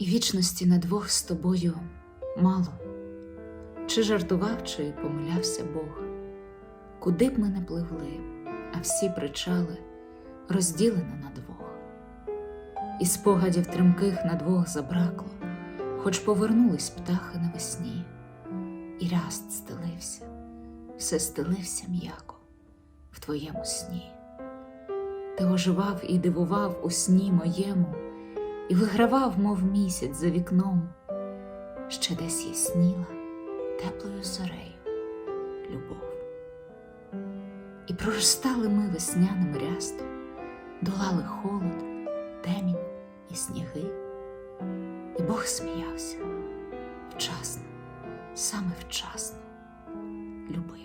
І вічності на двох з тобою мало. Чи жартував, чи помилявся Бог, куди б ми не пливли, а всі причали розділено на двох. І спогадів тремких на двох забракло, хоч повернулись птахи навесні, і ряст стелився, все стелився м'яко в твоєму сні. Ти оживав і дивував у сні моєму, і вигравав, мов місяць за вікном, ще десь ясніла теплою зорею любов. І проростали ми весняним рястом, долали холод, темінь і сніги, і Бог сміявся вчасно, саме вчасно, люби.